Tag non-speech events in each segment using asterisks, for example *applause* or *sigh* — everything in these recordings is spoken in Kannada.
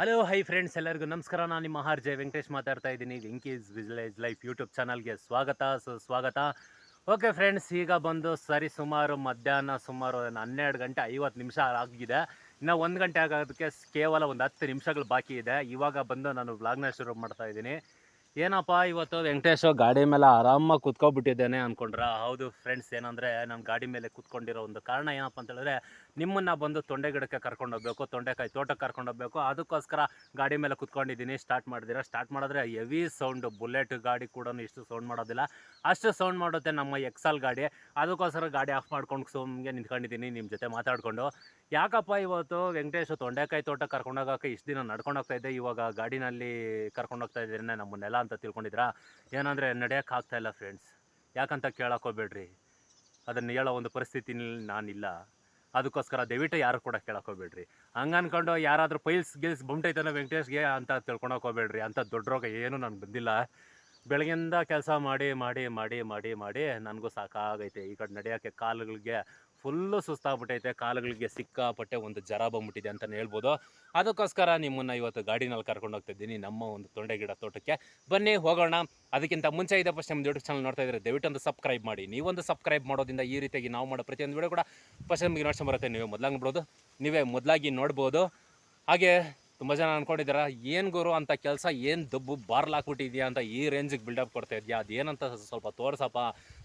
ಹಲೋ ಹೈ ಫ್ರೆಂಡ್ಸ್ ಎಲ್ಲರಿಗೂ ನಮಸ್ಕಾರ. ನಾನು ನಿಮ್ಮ ಆರ್ ಜೆ ವೆಂಕಟೇಶ್ ಮಾತಾಡ್ತಾ ಇದ್ದೀನಿ. ವೆಂಕೀಸ್ ವಿಲೇಜ್ ಲೈಫ್ ಯೂಟ್ಯೂಬ್ ಚಾನಲ್ಗೆ ಸ್ವಾಗತ. ಸುಸ್ವಾಗತ ಓಕೆ ಫ್ರೆಂಡ್ಸ್ ಈಗ ಬಂದು ಸರಿ ಸುಮಾರು ಮಧ್ಯಾಹ್ನ ಸುಮಾರು ಹನ್ನೆರಡು ಗಂಟೆ ಐವತ್ತು ನಿಮಿಷ ಆಗಿದೆ. ಇನ್ನು ಒಂದು ಗಂಟೆ ಆಗೋದಕ್ಕೆ ಸ್- ಕೇವಲ ಒಂದು ಹತ್ತು ನಿಮಿಷಗಳು ಬಾಕಿ ಇದೆ. ಇವಾಗ ಬಂದು ನಾನು ವ್ಲಾಗ್ನ ಶುರು ಮಾಡ್ತಾ ಇದ್ದೀನಿ. ಏನಪ್ಪ, ಇವತ್ತು ವೆಂಕಟೇಶ್ ಗಾಡಿ ಮೇಲೆ ಆರಾಮಾಗಿ ಕುತ್ಕೊಬಿಟ್ಟಿದ್ದೇನೆ ಅನ್ಕೊಂಡ್ರ? ಹೌದು ಫ್ರೆಂಡ್ಸ್ ಏನಂದರೆ ನಾನು ಗಾಡಿ ಮೇಲೆ ಕುತ್ಕೊಂಡಿರೋ ಒಂದು ಕಾರಣ ಏನಪ್ಪ ಅಂತ ಹೇಳಿದ್ರೆ ನಿಮ್ಮನ್ನ ಬಂದು ತೊಂಡೆ ಗಿಡಕ್ಕೆ ಕರ್ಕೊಂಡು ಹೋಗ್ಬೇಕು, ತೊಂಡೆಕಾಯಿ ತೋಟಕ್ಕೆ ಕರ್ಕೊಂಡು ಹೋಗ್ಬೇಕು. ಅದಕ್ಕೋಸ್ಕರ ಗಾಡಿ ಮೇಲೆ ಕುತ್ಕೊಂಡಿದ್ದೀನಿ. ಸ್ಟಾರ್ಟ್ ಮಾಡಿದಿರ ಸ್ಟಾರ್ಟ್ ಮಾಡಿದ್ರೆ ಹೆವಿ ಸೌಂಡ್. ಬುಲೆಟ್ ಗಾಡಿ ಕೂಡ ಇಷ್ಟು ಸೌಂಡ್ ಮಾಡೋದಿಲ್ಲ. ಅಷ್ಟು ಸೌಂಡ್ ಮಾಡುತ್ತೆ ನಮ್ಮ ಎಕ್ಸಲ್ ಗಾಡಿ. ಅದಕ್ಕೋಸ್ಕರ ಗಾಡಿ ಆಫ್ ಮಾಡ್ಕೊಂಡು ಸುಮ್ಗೆ ನಿಂತ್ಕೊಂಡಿದ್ದೀನಿ ನಿಮ್ಮ ಜೊತೆ ಮಾತಾಡಿಕೊಂಡು. ಯಾಕಪ್ಪ ಇವತ್ತು ವೆಂಕಟೇಶ್ ತೊಂಡೆಕಾಯಿ ತೋಟ ಕರ್ಕೊಂಡು ಹೋಗೋಕೆ ಇಷ್ಟು ದಿನ ನಡ್ಕೊಂಡು ಹೋಗ್ತಾ ಇದ್ದೆ. ಇವಾಗ ಗಾಡಿನಲ್ಲಿ ಕರ್ಕೊಂಡು ಹೋಗ್ತಾ ಇದ್ದೀನಿ ನಮ್ಮನ್ನೆಲ್ಲ ಅಂತ ತಿಳ್ಕೊಂಡಿದ್ರಾ ಏನಂದರೆ ನಡೆಯೋಕೆ ಆಗ್ತಾಯಿಲ್ಲ ಫ್ರೆಂಡ್ಸ್ ಯಾಕಂತ ಕೇಳೋಕೋಬೇಡ್ರಿ ಅದನ್ನು ಹೇಳೋ ಒಂದು ಪರಿಸ್ಥಿತಿನಲ್ಲಿ ನಾನಿಲ್ಲ. ಅದಕ್ಕೋಸ್ಕರ ದಯವಿಟ್ಟು ಯಾರು ಕೂಡ ಕೇಳಕ್ಕೆ ಹೋಗ್ಬೇಡ್ರಿ. ಹಂಗೆ ಅನ್ಕೊಂಡು ಯಾರಾದರೂ ಪೈಲ್ಸ್ ಗಿಲ್ಸ್ ಬಂಟೈತಾನೆ ವೆಂಕಟೇಶ್ಗೆ ಅಂತ ತಿಳ್ಕೊಳಕ್ಕೆ ಹೋಗ್ಬೇಡ್ರಿ. ಅಂತ ದೊಡ್ಡ ರೋಗ ಏನೂ ನನಗೆ ಬಂದಿಲ್ಲ. ಬೆಳಗಿಂದ ಕೆಲಸ ಮಾಡಿ ಮಾಡಿ ಮಾಡಿ ಮಾಡಿ ಮಾಡಿ ನನಗೂ ಸಾಕಾಗೈತೆ. ಈ ಕಡೆ ನಡೆಯೋಕ್ಕೆ ಕಾಲುಗಳಿಗೆ ಫುಲ್ಲು ಸುಸ್ತಾಗ್ಬಿಟ್ಟೈತೆ, ಕಾಲುಗಳಿಗೆ ಸಿಕ್ಕಾಪಟ್ಟೆ ಒಂದು ಜರ ಬಂದ್ಬಿಟ್ಟಿದೆ ಅಂತಲೇ ಹೇಳ್ಬೋದು. ಅದಕ್ಕೋಸ್ಕರ ನಿಮ್ಮನ್ನು ಇವತ್ತು ಗಾಡಿನಲ್ಲಿ ಕರ್ಕೊಂಡು ಹೋಗ್ತಿದ್ದೀನಿ ನಮ್ಮ ಒಂದು ತೊಂಡೆ ಗಿಡ ತೋಟಕ್ಕೆ. ಬನ್ನಿ, ಹೋಗೋಣ. ಅದಕ್ಕಿಂತ ಮುಂಚೆ ಇದೆ ಫಸ್ಟ್ ನಮ್ಮ ಯೂಟ್ಯೂಬ್ ಚಾನಲ್ ನೋಡ್ತಾ ಇದ್ದರೆ ದಯವಿಟ್ಟು ಸಬ್ಸ್ಕ್ರೈಬ್ ಮಾಡಿ. ನೀವೊಂದು ಸಬ್ಸ್ಕ್ರೈಬ್ ಮಾಡೋದ್ರಿಂದ ಈ ರೀತಿಯಾಗಿ ನಾವು ಮಾಡೋ ಪ್ರತಿಯೊಂದು ವಿಡಿಯೋ ಕೂಡ ಫಸ್ಟ್ ನಿಮಗೆ ನೋಡ್ಸ್ಕೊಂಡ್ ಬರುತ್ತೆ. ನೀವೇ ಮೊದಲಾಗಿ ನೋಡ್ಬೋದು. ನೀವೇ ಮೊದಲಾಗಿ ನೋಡ್ಬೋದು. ಹಾಗೆ ತುಂಬ ಜನ ಅಂದ್ಕೊಂಡಿದ್ದೀರಾ ಏನು ಗುರು ಅಂತ ಕೆಲಸ, ಏನು ದಬ್ಬು, ಬಾರ್ಲ್ ಹಾಕ್ಬಿಟ್ಟಿದ್ಯಾ ಅಂತ ಈ ರೇಂಜಿಗೆ ಬಿಲ್ಡಪ್ ಕೊಡ್ತಾ ಇದೆಯಾ? ಅದೇನಂತ ಸ್ವಲ್ಪ ತೋರ್ಸಪ್ಪ.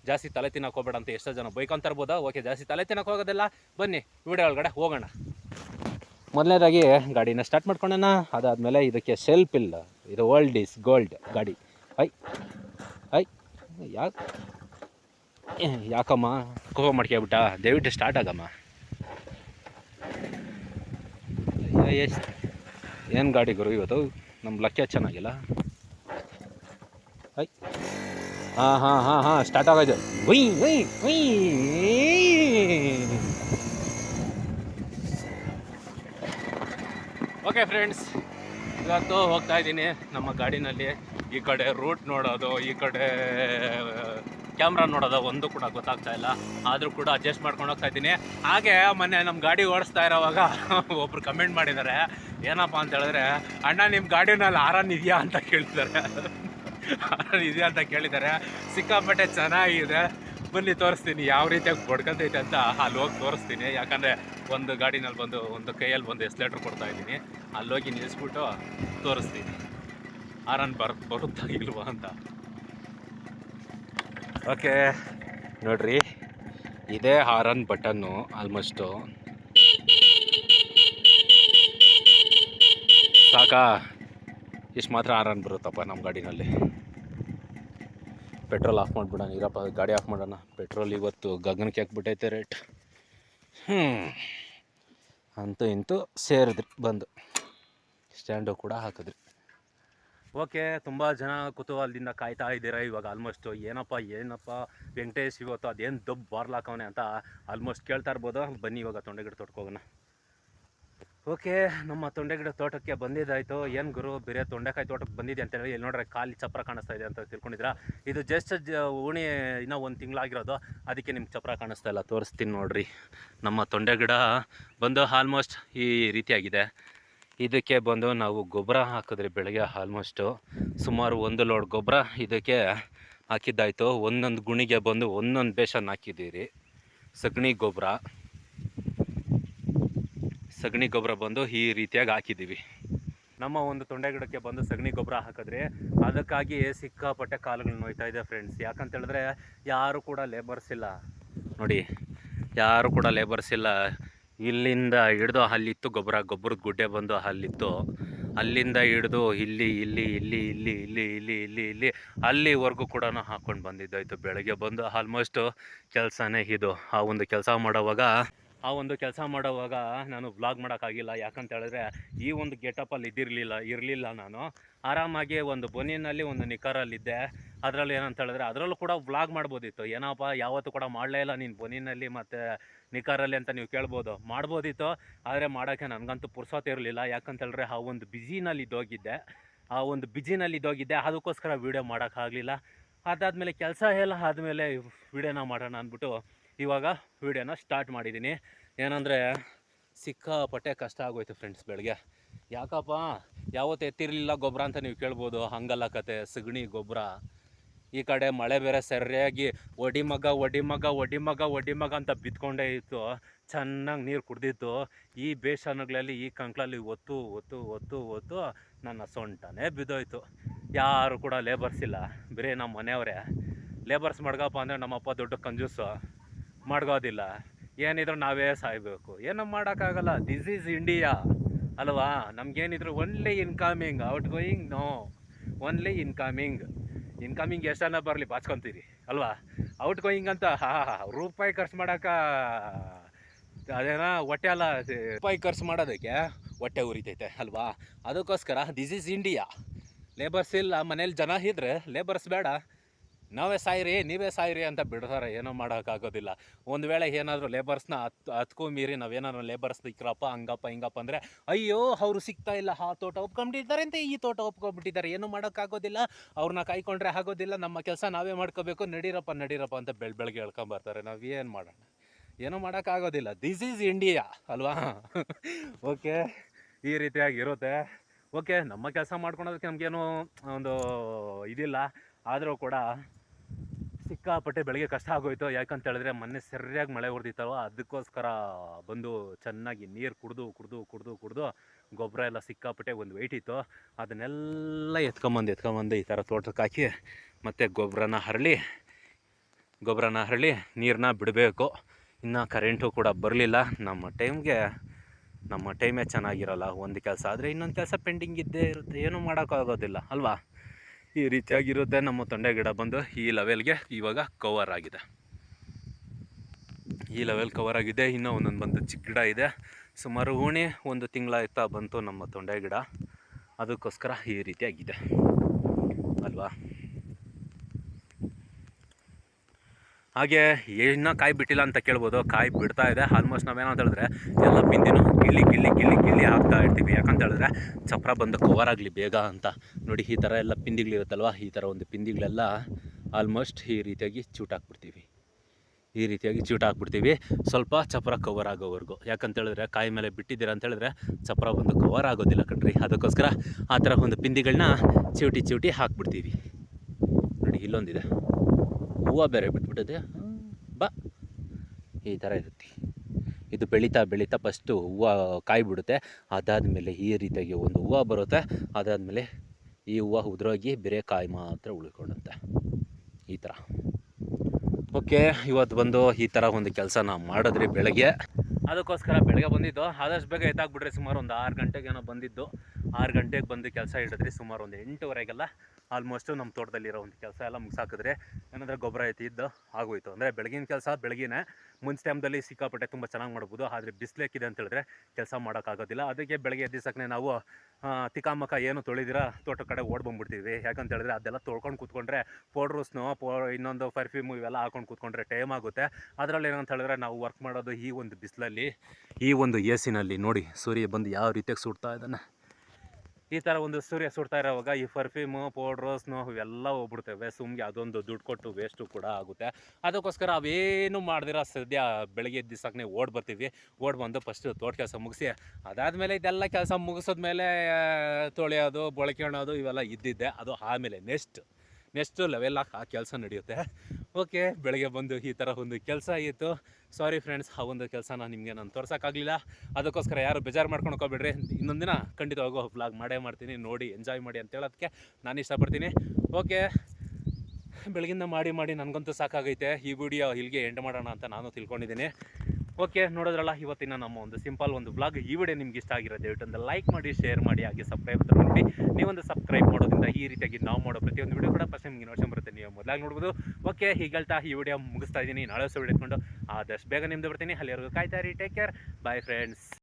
ಜಾಸ್ತಿ ತಲೆ ತಿನ್ನಕ್ಕೆ ಹೋಗ್ಬೇಡ ಅಂತ ಎಷ್ಟೋ ಜನ ಬೈಕ್ ಇರ್ಬೋದಾ? ಓಕೆ, ಜಾಸ್ತಿ ತಲೆ ತಿನ್ನಕ್ಕೆ ಹೋಗೋದಿಲ್ಲ. ಬನ್ನಿ, ವಿಡಿಯೋ ಒಳಗಡೆ ಹೋಗೋಣ. ಮೊದಲನೇದಾಗಿ ಗಾಡಿನ ಸ್ಟಾರ್ಟ್ ಮಾಡ್ಕೊಳ್ಳೋಣ. ಅದಾದಮೇಲೆ ಇದಕ್ಕೆ ಸೆಲ್ಫ್ ಇಲ್ಲ ಇದು ಓಲ್ಡ್ ಈಸ್ ಗೋಲ್ಡ್ ಗಾಡಿ. ಐ ಐ ಯಾಕೆ ಯಾಕಮ್ಮ? ಕೋಪ ಮಾಡ್ಕೊಬಿಟ್ಟ ದಯವಿಟ್ಟು ಸ್ಟಾರ್ಟ್ ಆಗಮ್ಮ. ಎಷ್ಟು ಏನು ಗಾಡಿ ಗುರು ಇವತ್ತು? ನಮ್ಮ ಲಕ್ಕ ಚೆನ್ನಾಗಿಲ್ಲ. ಐ. ಹಾಂ ಹಾಂ ಹಾಂ ಹಾಂ ಸ್ಟಾರ್ಟ್ ಆಗೋದು ಉಯ್ ಉಯ್ ಓಕೆ ಫ್ರೆಂಡ್ಸ್ ಇವತ್ತು ಹೋಗ್ತಾ ಇದ್ದೀನಿ ನಮ್ಮ ಗಾಡಿನಲ್ಲಿ. ಈ ಕಡೆ ರೂಟ್ ನೋಡೋದು, ಈ ಕಡೆ ಕ್ಯಾಮ್ರಾ ನೋಡೋದು ಒಂದು ಕೂಡ ಗೊತ್ತಾಗ್ತಾ ಇಲ್ಲ. ಆದರೂ ಕೂಡ ಅಡ್ಜಸ್ಟ್ ಮಾಡ್ಕೊಂಡು ಹೋಗ್ತಾ ಇದ್ದೀನಿ. ಹಾಗೆ ಮೊನ್ನೆ ನಮ್ಮ ಗಾಡಿ ಓಡಿಸ್ತಾ ಇರೋವಾಗ *laughs* ಒಬ್ರು ಕಮೆಂಟ್ ಮಾಡಿದ್ದಾರೆ. ಏನಪ್ಪ ಅಂತ ಹೇಳಿದ್ರೆ, ಅಣ್ಣ ನಿಮ್ಮ ಗಾಡಿನಲ್ಲಿ ಆರನ್ ಇದೆಯಾ? ಅಂತ ಕೇಳಿದ್ದಾರೆ. ಇದೆಯಾ ಅಂತ ಕೇಳಿದ್ದಾರೆ. ಸಿಕ್ಕಾಪಟ್ಟೆ ಚೆನ್ನಾಗಿದೆ. ಬನ್ನಿ, ತೋರಿಸ್ತೀನಿ. ಯಾವ ರೀತಿಯಾಗಿ ಬಡ್ಕೊಂತೈತೆ ಅಂತ ಅಲ್ಲಿ ಹೋಗಿ ತೋರಿಸ್ತೀನಿ. ಯಾಕಂದರೆ ಒಂದು ಗಾಡಿನಲ್ಲಿ ಬಂದು, ಒಂದು ಕೈಯಲ್ಲಿ ಒಂದು ಎಸ್ಲೇಟ್ರ್ ಕೊಡ್ತಾ ಇದ್ದೀನಿ. ಅಲ್ಲೋಗಿ ನಿಲ್ಲಿಸ್ಬಿಟ್ಟು ತೋರಿಸ್ತೀನಿ. ಆರನ್ ಬರ್, ಬರುತ್ತಾ ಇಲ್ವಾ ಅಂತ. ಓಕೆ, ನೋಡ್ರಿ. ಇದೇ ಹಾರನ್ ಬಟನ್ನು ಆಲ್ಮೋಸ್ಟು ಸಾಕಾ? ಇಷ್ಟು ಮಾತ್ರ ಹಾರನ್ ಬರುತ್ತಪ್ಪ ನಮ್ಮ ಗಾಡಿನಲ್ಲಿ. ಪೆಟ್ರೋಲ್ ಆಫ್ ಮಾಡಿಬಿಡೋಣ, ಇರಪ್ಪ, ಗಾಡಿ ಆಫ್ ಮಾಡೋಣ. ಪೆಟ್ರೋಲ್ ಇವತ್ತು ಗಗನಕ್ಕೆ ಹಾಕ್ಬಿಟ್ಟೈತೆ ರೇಟ್. ಹ್ಞೂ ಅಂತೂ ಇಂತೂ ಸೇರಿದ್ರಿ, ಬಂದು. ಸ್ಟ್ಯಾಂಡು ಕೂಡ ಹಾಕಿದ್ರಿ. ಓಕೆ, ತುಂಬ ಜನ ಕುತೂಹಲದಿಂದ ಕಾಯ್ತಾ ಇದ್ದೀರಾ ಇವಾಗ ಆಲ್ಮೋಸ್ಟು ಏನಪ್ಪ ಏನಪ್ಪ, ವೆಂಕಟೇಶ್ ಇವತ್ತು ಅದೇನು ದೊಬ್ಬ ಬಾರ್ಲಾಕವನೆ ಅಂತ ಆಲ್ಮೋಸ್ಟ್ ಕೇಳ್ತಾ ಇರ್ಬೋದು. ಬನ್ನಿ ಇವಾಗ ತೊಂಡೆಗಿಡ ತೊಟ್ಕೋಗೋಣ ಓಕೆ, ನಮ್ಮ ತೊಂಡೆಗಿಡ ತೋಟಕ್ಕೆ ಬಂದಿದ್ದಾಯಿತು. ಏನು ಗುರು, ಬೇರೆ ತೊಂಡೆಕಾಯಿ ತೋಟಕ್ಕೆ ಬಂದಿದೆ ಅಂತ ಹೇಳಿ, ಇಲ್ಲಿ ನೋಡ್ರೆ, ಖಾಲಿ ಚಪ್ರ ಕಾಣಿಸ್ತಾ ಇದೆ ಅಂತ ತಿಳ್ಕೊಂಡಿದ್ರ ಇದು ಜಸ್ಟ್ ಉಣಿ, ಇನ್ನೂ ಒಂದು ತಿಂಗಳಾಗಿರೋದು. ಅದಕ್ಕೆ ನಿಮ್ಗೆ ಚಪ್ರ ಕಾಣಿಸ್ತಾ ಇಲ್ಲ, ತೋರಿಸ್ತೀನಿ ನೋಡ್ರಿ. ನಮ್ಮ ತೊಂಡೆಗಿಡ ಬಂದು ಆಲ್ಮೋಸ್ಟ್ ಈ ರೀತಿಯಾಗಿದೆ. ಇದಕ್ಕೆ ಬಂದು ನಾವು ಗೊಬ್ಬರ ಹಾಕಿದ್ರಿ ಬೆಳಗ್ಗೆ ಆಲ್ಮೋಸ್ಟು ಸುಮಾರು ಒಂದು ಲೋಡ್ ಗೊಬ್ಬರ ಇದಕ್ಕೆ ಹಾಕಿದ್ದಾಯಿತು. ಒಂದೊಂದು ಗುಣಿಗೆ ಬಂದು ಒಂದೊಂದು ಬೇಷನ್ ಹಾಕಿದ್ದೀರಿ. ಸಗಣಿ ಗೊಬ್ಬರ. ಸಗಣಿ ಗೊಬ್ಬರ ಬಂದು ಈ ರೀತಿಯಾಗಿ ಹಾಕಿದ್ದೀವಿ. ನಮ್ಮ ಒಂದು ತೊಂಡೆ ಗಿಡಕ್ಕೆ ಬಂದು ಸಗಣಿ ಗೊಬ್ಬರ ಹಾಕಿದ್ರೆ ಅದಕ್ಕಾಗಿ ಸಿಕ್ಕಾಪಟ್ಟೆ ಕಾಲುಗಳು ನೋಯ್ತಾ ಇದೆ ಫ್ರೆಂಡ್ಸ್ ಯಾಕಂತ ಹೇಳಿದ್ರೆ ಯಾರು ಕೂಡ ಲೇಬರ್ಸ್ ಇಲ್ಲ. ನೋಡಿ, ಯಾರು ಕೂಡ ಲೇಬರ್ಸ್ ಇಲ್ಲ. ಇಲ್ಲಿಂದ ಹಿಡಿದು ಅಲ್ಲಿತ್ತು ಗೊಬ್ಬರ, ಗೊಬ್ಬರದ ಗುಡ್ಡೆ ಬಂದು ಅಲ್ಲಿತ್ತು. ಅಲ್ಲಿಂದ ಹಿಡಿದು ಇಲ್ಲಿ ಇಲ್ಲಿ ಇಲ್ಲಿ ಇಲ್ಲಿ ಇಲ್ಲಿ ಇಲ್ಲಿ ಇಲ್ಲಿ ಇಲ್ಲಿ ಅಲ್ಲಿವರೆಗೂ ಕೂಡ ಹಾಕ್ಕೊಂಡು ಬಂದಿದ್ದಾಯಿತು. ಬೆಳಗ್ಗೆ ಬಂದು ಆಲ್ಮೋಸ್ಟು ಕೆಲಸನೇ ಇದು. ಆ ಒಂದು ಕೆಲಸ ಮಾಡೋವಾಗ ಆ ಒಂದು ಕೆಲಸ ಮಾಡೋವಾಗ ನಾನು ವ್ಲಾಗ್ ಮಾಡೋಕ್ಕಾಗಿಲ್ಲ. ಯಾಕಂತ ಹೇಳಿದ್ರೆ ಈ ಒಂದು ಗೆಟಪಲ್ಲಿ ಇದ್ದಿರಲಿಲ್ಲ, ಇರಲಿಲ್ಲ ನಾನು. ಆರಾಮಾಗಿ ಒಂದು ಬೊನಿನಲ್ಲಿ ಒಂದು ನಿಖರಲ್ಲಿದ್ದೆ. ಅದರಲ್ಲಿ ಏನಂತ ಹೇಳಿದ್ರೆ ಅದರಲ್ಲೂ ಕೂಡ ವ್ಲಾಗ್ ಮಾಡ್ಬೋದಿತ್ತು. ಏನಪ್ಪ, ಯಾವತ್ತೂ ಕೂಡ ಮಾಡಲೇ ಇಲ್ಲ ನೀನು ಬೋನಿನಲ್ಲಿ ಮತ್ತು ನಿಖರಲ್ಲಿ ಅಂತ ನೀವು ಕೇಳ್ಬೋದು. ಮಾಡ್ಬೋದಿತ್ತು, ಆದರೆ ಮಾಡೋಕ್ಕೆ ನನಗಂತೂ ಪುರ್ಸೋತ್ ಇರಲಿಲ್ಲ. ಯಾಕಂತ ಹೇಳಿದ್ರೆ ಆ ಒಂದು ಬಿಜಿನಲ್ಲಿ ಇದ್ದೋಗಿದ್ದೆ. ಆ ಒಂದು ಬಿಜಿನಲ್ಲಿ ಇದ್ದೋಗಿದ್ದೆ. ಅದಕ್ಕೋಸ್ಕರ ವೀಡಿಯೋ ಮಾಡೋಕ್ಕಾಗಲಿಲ್ಲ. ಅದಾದಮೇಲೆ ಕೆಲಸ ಎಲ್ಲ ಆದಮೇಲೆ ವೀಡಿಯೋನ ಮಾಡೋಣ ಅಂದ್ಬಿಟ್ಟು ಇವಾಗ ವೀಡಿಯೋನ ಸ್ಟಾರ್ಟ್ ಮಾಡಿದ್ದೀನಿ. ಏನಂದರೆ ಸಿಕ್ಕಾಪಟ್ಟೆ ಕಷ್ಟ ಆಗೋಯ್ತು ಫ್ರೆಂಡ್ಸ್ ಬೆಳಗ್ಗೆ ಯಾಕಪ್ಪ? ಯಾವತ್ತು ಎತ್ತಿರಲಿಲ್ಲ ಗೊಬ್ಬರ ಅಂತ ನೀವು ಕೇಳ್ಬೋದು. ಹಂಗಲ್ಲ ಕತೆ. ಸಗಣಿ ಗೊಬ್ಬರ ಈ ಕಡೆ ಮಳೆ ಬೇರೆ ಸರಿಯಾಗಿ ಒಡಿ ಮಗ ಒಡಿ ಮಗ ಒಡಿ ಮಗ ಒಡಿ ಅಂತ ಬಿತ್ಕೊಂಡೇ ಇತ್ತು. ಚೆನ್ನಾಗಿ ನೀರು ಕುಡ್ದಿತ್ತು. ಈ ಬೇಸನಗಳಲ್ಲಿ ಈ ಕಂಕ್ಳಲ್ಲಿ ಒತ್ತು ಒತ್ತು ಒತ್ತು ಒತ್ತು ನನ್ನ ಸೊಂಟನೇ ಬಿದ್ದೋಯ್ತು. ಯಾರು ಕೂಡ ಲೇಬರ್ಸ್ ಇಲ್ಲ. ಬರೀ ನಮ್ಮ ಮನೆಯವರೇ. ಲೇಬರ್ಸ್ ಮಡ್ಗಪ್ಪ ಅಂದರೆ ನಮ್ಮಪ್ಪ ದೊಡ್ಡ ಕಂಜೂಸು. ಮಡ್ಗೋದಿಲ್ಲ. ಏನಿದ್ರು ನಾವೇ ಸಾಯ್ಬೇಕು. ಏನೂ ಮಾಡೋಕ್ಕಾಗಲ್ಲ. ದಿಸ್ ಈಸ್ ಇಂಡಿಯಾ ಅಲ್ವಾ? ನಮಗೇನಿದ್ರು only incoming outgoing no only incoming incoming ಎಷ್ಟನ್ನ ಬರಲಿ? ಬಾಚ್ಕೊತೀರಿ. ಅಲ್ವಾ? ಔಟ್ ಗೋಯಿಂಗ್ ಅಂತ, ಹಾ ರೂಪಾಯಿ ಖರ್ಚು ಮಾಡೋಕೆ, ಅದೇನ, ಹೊಟ್ಟೆ ಅಲ್ಲ ರೂಪಾಯಿ ಖರ್ಚು ಮಾಡೋದಕ್ಕೆ ಹೊಟ್ಟೆ ಉರಿತೈತೆ, ಅಲ್ವಾ? ಅದಕ್ಕೋಸ್ಕರ ದಿಸ್ ಈಸ್ ಇಂಡಿಯಾ ಲೇಬರ್ಸ್ ಇಲ್ಲ ಮನೇಲಿ ಜನ ಇದ್ರೆ ಲೇಬರ್ಸ್ ಬೇಡ. ನಾವೇ ಸಾಯಿರಿ, ನೀವೇ ಸಾಯಿರಿ ಅಂತ ಬಿಡ್ತಾರೆ, ಏನೋ ಮಾಡೋಕ್ಕಾಗೋದಿಲ್ಲ. ಒಂದು ವೇಳೆ ಏನಾದರೂ ಲೇಬರ್ಸ್ನ ಹತ್ತು ಹತ್ಕೊ ಮೀರಿ ನಾವೇನಾದ್ರು ಲೇಬರ್ಸ್ ಇಕ್ರಪ್ಪ, ಹಂಗಪ್ಪ, ಹಿಂಗಪ್ಪ ಅಂದರೆ, ಅಯ್ಯೋ, ಅವರು ಸಿಗ್ತಾ ಇಲ್ಲ, ಆ ತೋಟ ಒಪ್ಕೊಂಡಿದ್ದಾರೆ ಅಂತ ಈ ತೋಟ ಒಪ್ಕೊಂಡ್ಬಿಟ್ಟಿದ್ದಾರೆ, ಏನೂ ಮಾಡೋಕ್ಕಾಗೋದಿಲ್ಲ ಅವ್ರನ್ನ ಕಾಯ್ಕೊಂಡ್ರೆ ಆಗೋದಿಲ್ಲ, ನಮ್ಮ ಕೆಲಸ ನಾವೇ ಮಾಡ್ಕೋಬೇಕು, ನಡೀರಪ್ಪ ನಡೀರಪ್ಪ ಅಂತ ಬೆಳ್ ಬೆಳಗ್ಗೆ ಹೇಳ್ಕೊಂಬರ್ತಾರೆ ನಾವು ಏನು ಮಾಡೋಣ? ಏನೂ ಮಾಡೋಕ್ಕಾಗೋದಿಲ್ಲ ದಿಸ್ ಈಸ್ ಇಂಡಿಯಾ ಅಲ್ವಾ? ಓಕೆ, ಈ ರೀತಿಯಾಗಿ ಇರುತ್ತೆ ಓಕೆ, ನಮ್ಮ ಕೆಲಸ ಮಾಡ್ಕೊಳೋದಕ್ಕೆ ನಮಗೇನು ಒಂದು ಇದಿಲ್ಲ, ಆದರೂ ಕೂಡ ಸಿಕ್ಕಾಪಟ್ಟೆ ಬೆಳಗ್ಗೆ ಕಷ್ಟ ಆಗೋಯ್ತು. ಯಾಕಂತ ಹೇಳಿದ್ರೆ ಮೊನ್ನೆ ಸರಿಯಾಗಿ ಮಳೆ ಹೊಡೆದಿತ್ತಲ್ವ ಅದಕ್ಕೋಸ್ಕರ ಬಂದು ಚೆನ್ನಾಗಿ ನೀರು ಕುಡಿದು ಕುಡಿದು ಕುಡಿದು ಕುಡಿದು ಗೊಬ್ಬರ ಎಲ್ಲ ಸಿಕ್ಕಾಪಟ್ಟೆ ಒಂದು ವೆಯ್ಟ್ ಇತ್ತು. ಅದನ್ನೆಲ್ಲ ಎತ್ಕೊಂಬಂದು ಎತ್ಕೊಂಬಂದು ಈ ಥರ ತೋಟಕ್ಕೆ ಹಾಕಿ ಮತ್ತು ಗೊಬ್ಬರನ ಹರಳಿ ಗೊಬ್ಬರನ ಹರಳಿ ನೀರನ್ನ ಬಿಡಬೇಕು. ಇನ್ನು ಕರೆಂಟು ಕೂಡ ಬರಲಿಲ್ಲ. ನಮ್ಮ ಟೈಮ್ಗೆ ನಮ್ಮ ಟೈಮೇ ಚೆನ್ನಾಗಿರಲ್ಲ. ಒಂದು ಕೆಲಸ ಆದರೆ ಇನ್ನೊಂದು ಕೆಲಸ ಪೆಂಡಿಂಗ್ ಇದ್ದೇ ಇರುತ್ತೆ. ಏನೂ ಮಾಡೋಕ್ಕಾಗೋದಿಲ್ಲ, ಅಲ್ವಾ? ಈ ರೀತಿಯಾಗಿರುತ್ತೆ ನಮ್ಮ ತೊಂಡೆ ಗಿಡ ಬಂದು ಈ ಲೆವೆಲ್ಗೆ ಇವಾಗ ಕವರ್ ಆಗಿದೆ. ಈ ಲೆವೆಲ್ ಕವರ್ ಆಗಿದೆ, ಇನ್ನೂ ಒಂದೊಂದು ಬಂದು ಚಿಕ್ಕ ಗಿಡ ಇದೆ. ಸುಮಾರು ಹೂಣಿ ಒಂದು ತಿಂಗಳಾಯ್ತಾ ಬಂತು ನಮ್ಮ ತೊಂಡೆ ಗಿಡ. ಅದಕ್ಕೋಸ್ಕರ ಈ ರೀತಿಯಾಗಿದೆ. ಅಲ್ವಾ? ಹಾಗೆ ಇನ್ನೂ ಕಾಯಿ ಬಿಟ್ಟಿಲ್ಲ ಅಂತ ಕೇಳ್ಬೋದು. ಕಾಯಿ ಬಿಡ್ತಾ ಇದೆ. ಆಲ್ಮೋಸ್ಟ್ ನಾವೇನು ಅಂತ ಹೇಳಿದ್ರೆ ಎಲ್ಲ ಪಿಂದಿನೂ ಗಿಳ್ಳಿ ಗಿಳ್ಳಿ ಗಿಳ್ಳಿ ಗಿಳ್ಳಿ ಹಾಕ್ತಾ ಇರ್ತೀವಿ. ಯಾಕಂತ ಹೇಳಿದ್ರೆ ಚಪ್ರ ಬಂದು ಕವರ್ ಆಗಲಿ ಬೇಗ ಅಂತ. ನೋಡಿ, ಈ ಥರ ಎಲ್ಲ ಪಿಂದಿಗಳಿರುತ್ತಲ್ವ ಈ ಥರ ಒಂದು ಪಿಂದಿಗಳೆಲ್ಲ ಆಲ್ಮೋಸ್ಟ್ ಈ ರೀತಿಯಾಗಿ ಚೂಟಾಕ್ಬಿಡ್ತೀವಿ ಈ ರೀತಿಯಾಗಿ ಚೂಟ್ ಹಾಕ್ಬಿಡ್ತೀವಿ. ಸ್ವಲ್ಪ ಚಪ್ರ ಕವರ್ ಆಗೋವರೆಗೂ. ಯಾಕಂತ ಹೇಳಿದ್ರೆ ಕಾಯಿ ಮೇಲೆ ಬಿಟ್ಟಿದ್ದೀರ ಅಂತ ಹೇಳಿದ್ರೆ ಚಪ್ರ ಬಂದು ಕವರ್ ಆಗೋದಿಲ್ಲ ಕಣ್ರಿ. ಅದಕ್ಕೋಸ್ಕರ ಆ ಥರ ಒಂದು ಪಿಂದಿಗಳನ್ನ ಚೂಟಿ ಚೂಟಿ ಹಾಕ್ಬಿಡ್ತೀವಿ. ನೋಡಿ, ಇಲ್ಲೊಂದಿದೆ. ಹೂವು ಬೇರೆ ಬಿಟ್ಬಿಟ್ಟಿದೆ. ಬಾ. ಈ ಥರ ಇರುತ್ತೆ. ಇದು ಬೆಳೀತಾ ಬೆಳೀತಾ ಫಸ್ಟು ಹೂವು ಕಾಯಿ ಬಿಡುತ್ತೆ ಅದಾದಮೇಲೆ ಈ ರೀತಿಯಾಗಿ ಒಂದು ಹೂವು ಬರುತ್ತೆ. ಅದಾದಮೇಲೆ ಈ ಹೂವು ಉದುರೋಗಿ ಬೇರೆ ಕಾಯಿ ಮಾತ್ರ ಉಳ್ಕೊಳ್ಳುತ್ತೆ. ಈ ಥರ ಓಕೆ ಇವತ್ತು ಬಂದು ಈ ಥರ ಒಂದು ಕೆಲಸ ನಾವು ಮಾಡಿದ್ರಿ ಬೆಳಗ್ಗೆ. ಅದಕ್ಕೋಸ್ಕರ ಬೆಳಗ್ಗೆ ಬಂದಿದ್ದು. ಆದಷ್ಟು ಬೇಗ ಎತ್ತಾಕ್ಬಿಟ್ರಿ ಸುಮಾರು ಒಂದು ಆರು ಗಂಟೆಗೆ ಏನೋ ಬಂದಿದ್ದು. ಆರು ಗಂಟೆಗೆ ಬಂದು ಕೆಲಸ ಹಿಡಿದ್ರಿ ಸುಮಾರು ಒಂದು ಎಂಟುವರೆಗೆಲ್ಲ. ಆಲ್ಮೋಸ್ಟು ನಮ್ಮ ತೋಟದಲ್ಲಿರೋ ಒಂದು ಕೆಲಸ ಎಲ್ಲ ಮುಗಿಸಾಕಿದ್ರೆ ಏನಂದರೆ ಗೊಬ್ಬರ ಐತಿ, ಇದ್ದು ಆಗೋಯಿತು. ಅಂದರೆ ಬೆಳಗಿನ ಕೆಲಸ ಬೆಳಗಿನ. ಮುಂಚೆ ಟೈಮ್ದಲ್ಲಿ ಸಿಕ್ಕಾಪಟ್ಟೆ ತುಂಬ ಚೆನ್ನಾಗಿ ಮಾಡ್ಬೋದು. ಆದರೆ ಬಿಸಿಲೇಕಿದೆ ಅಂತ ಹೇಳಿದ್ರೆ ಕೆಲಸ ಮಾಡೋಕ್ಕಾಗೋದಿಲ್ಲ. ಅದಕ್ಕೆ ಬೆಳಗ್ಗೆ ಎದ್ದಿಸಕ್ಕೆ ನಾವು ತಿಕಾಮಕ ಏನು ತೊಳಿದಿರ ತೋಟ ಕಡೆ ಓಡ್ ಬಂದ್ಬಿಡ್ತೀವಿ. ಯಾಕಂತ ಹೇಳಿದ್ರೆ ಅದೆಲ್ಲ ತೊಳ್ಕೊಂಡು ಕೂತ್ಕೊಂಡ್ರೆ ಪೌಡ್ರು ಸ್ನೋ ಪೋ ಇನ್ನೊಂದು ಪರ್ಫ್ಯೂಮು ಇವೆಲ್ಲ ಹಾಕೊಂಡು ಕೂತ್ಕೊಂಡ್ರೆ ಟೈಮ್ ಆಗುತ್ತೆ. ಅದರಲ್ಲಿ ಏನಂತ ಹೇಳಿದ್ರೆ ನಾವು ವರ್ಕ್ ಮಾಡೋದು ಈ ಒಂದು ಬಿಸಿಲಲ್ಲಿ, ಈ ಒಂದು ಎ ನೋಡಿ. ಸೂರ್ಯ ಬಂದು ಯಾವ ರೀತಿಯಾಗಿ ಸುಡ್ತಾ ಇದ್ದಾನೆ. ಈ ಥರ ಒಂದು ಸೂರ್ಯ ಸುಡ್ತಾ ಇರೋವಾಗ ಈ ಪರ್ಫ್ಯೂಮು ಪೌಡ್ರು ಸ್ನೋ ಇವೆಲ್ಲ ಹೋಗ್ಬಿಡ್ತೇವೆ. ಸುಮ್ಗೆ ಅದೊಂದು ದುಡ್ಡು ಕೊಟ್ಟು ವೇಸ್ಟು ಕೂಡ ಆಗುತ್ತೆ. ಅದಕ್ಕೋಸ್ಕರ ಅವೇನು ಮಾಡ್ದಿರ ಸದ್ಯ ಬೆಳಗ್ಗೆ ದಿವಸಕ್ಕೆ ಓಡ್ ಬರ್ತೀವಿ. ಓಡ್ ಬಂದು ಫಸ್ಟು ತೋಟ ಕೆಲಸ ಮುಗಿಸಿ, ಅದಾದಮೇಲೆ ಇದೆಲ್ಲ ಕೆಲಸ ಮುಗಿಸಿದ್ಮೇಲೆ ತೊಳೆಯೋದು, ಬಳಕೆಣೋದು ಇವೆಲ್ಲ ಇದ್ದಿದ್ದೆ. ಅದು ಆಮೇಲೆ ನೆಕ್ಸ್ಟ್ ನೆಕ್ಸ್ಟು ಲೆವೆಲ್ ಆ ಕೆಲಸ ನಡೆಯುತ್ತೆ. ಓಕೆ ಬೆಳಗ್ಗೆ ಬಂದು ಈ ಥರ ಒಂದು ಕೆಲಸ ಇತ್ತು ಸಾರಿ ಫ್ರೆಂಡ್ಸ್ ಆ ಒಂದು ನಾನು ನಿಮಗೆ ನಾನು ತೋರ್ಸೋಕ್ಕಾಗಲಿಲ್ಲ. ಅದಕ್ಕೋಸ್ಕರ ಯಾರು ಬೇಜಾರು ಮಾಡ್ಕೊಂಡು ಹೋಗ್ಬೇಡ್ರಿ. ಇನ್ನೊಂದು ದಿನ ಖಂಡಿತವಾಗೂ ಬ್ಲಾಗ್ ಮಾಡೇ ಮಾಡ್ತೀನಿ. ನೋಡಿ ಎಂಜಾಯ್ ಮಾಡಿ ಅಂತ ಹೇಳೋದಕ್ಕೆ ನಾನು ಇಷ್ಟಪಡ್ತೀನಿ. ಓಕೆ ಬೆಳಗಿಂದ ಮಾಡಿ ಮಾಡಿ ನನಗಂತೂ ಸಾಕಾಗೈತೆ. ಈ ವಿಡಿಯೋ ಇಲ್ಲಿಗೆ ಎಂಡ್ ಮಾಡೋಣ ಅಂತ ನಾನು ತಿಳ್ಕೊಂಡಿದ್ದೀನಿ. ಓಕೆ, ನೋಡೋದ್ರಲ್ಲ, ಇವತ್ತಿನ ನಮ್ಮ ಒಂದು ಸಿಂಪಲ್ ಒಂದು ಬ್ಲಾಗ್ ಈ ವಿಡಿಯೋ ನಿಮ್ಗೆ ಇಷ್ಟ ಆಗಿರೋ ದಯವಿಟ್ಟು ಒಂದು ಲೈಕ್ ಮಾಡಿ ಶೇರ್ ಮಾಡಿ, ಹಾಗೆ ಸಬ್ಸ್ಕ್ರೈಬ್ ತಗೊಂಡು ನೀವೊಂದು ಸಬ್ಸ್ಕ್ರೈಬ್ ಮಾಡೋದ್ರಿಂದ ಈ ರೀತಿಯಾಗಿ ನಾವು ಮಾಡೋ ಪ್ರತಿಯೊಂದು ವಿಡಿಯೋ ಕೂಡ ಫಸ್ಟ್ ನಿಮಗೆ ನೋಡ್ಕೊಂಡು ಬರುತ್ತೆ. ನೀವು ಮೊದಲಾಗಿ ನೋಡ್ಬೋದು. ಓಕೆ ಹೇಳ್ತಾ ಈ ವಿಡಿಯೋ ಮುಗಿಸ್ತಾ ಇದ್ದೀನಿ. ನಾಳೆ ಹೊಸ ವಿಡಿಯೋ ಇಟ್ಕೊಂಡು ಆದಷ್ಟು ಬೇಗ ನಿಮ್ದು ಬರ್ತೀನಿ. ಅಲ್ಲಿವರೆಗೂ ಕಾಯ್ತಾ ರೀ ಟೇಕ್ ಕೇರ್ ಬಾಯ್ ಫ್ರೆಂಡ್ಸ್